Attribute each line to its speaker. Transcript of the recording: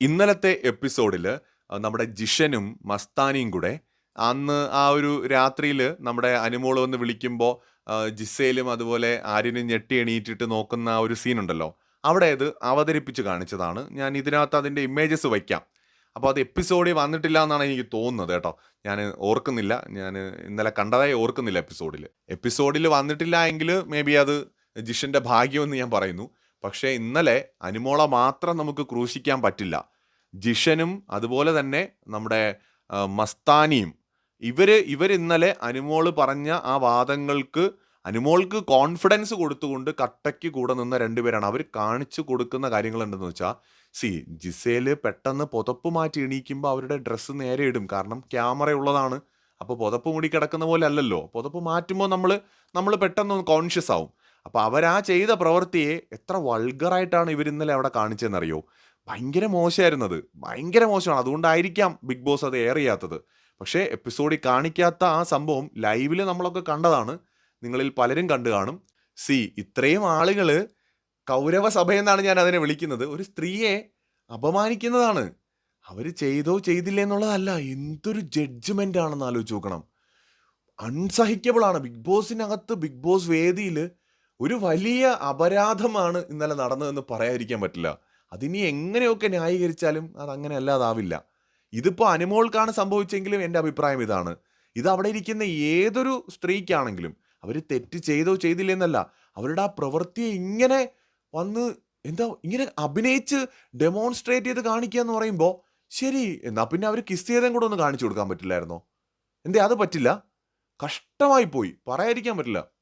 Speaker 1: ഇന്നലത്തെ എപ്പിസോഡിൽ നമ്മുടെ ജിഷനും മസ്താനിയും കൂടെ അന്ന് ആ ഒരു രാത്രിയിൽ നമ്മുടെ അനുമോൾ വന്ന് വിളിക്കുമ്പോൾ ജിസയിലും അതുപോലെ ആര്യനും ഞെട്ടി എണീറ്റിട്ട് നോക്കുന്ന ആ ഒരു സീനുണ്ടല്ലോ അവിടെ അത് അവതരിപ്പിച്ച് കാണിച്ചതാണ്. ഞാൻ ഇതിനകത്ത് അതിന്റെ ഇമേജസ് വയ്ക്കാം. അപ്പോൾ അത് എപ്പിസോഡിൽ വന്നിട്ടില്ല എന്നാണ് എനിക്ക് തോന്നുന്നത് കേട്ടോ. ഞാൻ ഓർക്കുന്നില്ല. ഞാൻ ഇന്നലെ കണ്ടതായി ഓർക്കുന്നില്ല എപ്പിസോഡിൽ എപ്പിസോഡിൽ വന്നിട്ടില്ല എങ്കിൽ മേ ബി അത് ജിഷന്റെ ഭാഗ്യമെന്ന് ഞാൻ പറയുന്നു. പക്ഷേ ഇന്നലെ അനുമോള മാത്രം നമുക്ക് ക്രൂശിക്കാൻ പറ്റില്ല. ജിഷനും അതുപോലെ തന്നെ നമ്മുടെ മസ്താനിയും. ഇവർ ഇവർ ഇന്നലെ അനുമോൾ പറഞ്ഞ ആ വാദങ്ങൾക്ക് അനുമോൾക്ക് കോൺഫിഡൻസ് കൊടുത്തുകൊണ്ട് കട്ടയ്ക്ക് കൂടെ നിന്ന രണ്ടുപേരാണ്. അവർ കാണിച്ചു കൊടുക്കുന്ന കാര്യങ്ങൾ എന്തെന്ന് വെച്ചാൽ സി ജിസേൽ പെട്ടെന്ന് പുതപ്പ് മാറ്റി എണീക്കുമ്പോൾ അവരുടെ ഡ്രസ്സ് നേരെ ഇടും. കാരണം ക്യാമറ ഉള്ളതാണ്. അപ്പോൾ പുതപ്പ് മൂടി കിടക്കുന്ന പോലെ അല്ലല്ലോ. പുതപ്പ് മാറ്റുമ്പോൾ നമ്മൾ നമ്മൾ പെട്ടെന്ന് കോൺഷ്യസ് ആവും. അപ്പോൾ അവരാ ചെയ്ത പ്രവൃത്തിയെ എത്ര വൾഗറായിട്ടാണ് ഇവർ ഇന്നലെ അവിടെ കാണിച്ചതെന്നറിയോ? ഭയങ്കര മോശമായിരുന്നത്. ഭയങ്കര മോശമാണ്. അതുകൊണ്ടായിരിക്കാം ബിഗ് ബോസ് അത് എയർ ചെയ്യാത്തത്. പക്ഷേ എപ്പിസോഡിൽ കാണിക്കാത്ത ആ സംഭവം ലൈവിൽ നമ്മളൊക്കെ കണ്ടതാണ്. നിങ്ങളിൽ പലരും കണ്ടു കാണും. സി ഇത്രയും ആളുകൾ കൗരവ സഭയെന്നാണ് ഞാൻ അതിനെ വിളിക്കുന്നത്. ഒരു സ്ത്രീയെ അപമാനിക്കുന്നതാണ്. അവർ ചെയ്തോ ചെയ്തില്ലേ എന്നുള്ളതല്ല എന്തൊരു ജഡ്ജ്മെന്റ് ആണെന്ന് ആലോചിച്ച് നോക്കണം. അൺസഹിക്കബിളാണ്. ബിഗ് ബോസിനകത്ത് ബിഗ് ബോസ് വേദിയിൽ ഒരു വലിയ അപരാധമാണ് ഇന്നലെ നടന്നതെന്ന് പറയാതിരിക്കാൻ പറ്റില്ല. അതിനി എങ്ങനെയൊക്കെ ന്യായീകരിച്ചാലും അത് അങ്ങനെ അല്ലാതാവില്ല. ഇതിപ്പോൾ അനുമോൾക്കാണ് സംഭവിച്ചെങ്കിലും എന്റെ അഭിപ്രായം ഇതാണ്. ഇത് അവിടെ ഇരിക്കുന്ന ഏതൊരു സ്ത്രീക്കാണെങ്കിലും അവർ തെറ്റ് ചെയ്തോ ചെയ്തില്ലെന്നല്ല അവരുടെ ആ പ്രവൃത്തിയെ ഇങ്ങനെ വന്ന് എന്താ ഇങ്ങനെ അഭിനയിച്ച് ഡെമോൺസ്ട്രേറ്റ് ചെയ്ത് കാണിക്കുക എന്ന് പറയുമ്പോൾ ശരി എന്നാൽ പിന്നെ അവർ കിസ് ചെയ്തതും കൂടെ ഒന്ന് കാണിച്ചു കൊടുക്കാൻ പറ്റില്ലായിരുന്നോ? എന്തേ അത് പറ്റില്ല? കഷ്ടമായി പോയി പറയാതിരിക്കാൻ പറ്റില്ല.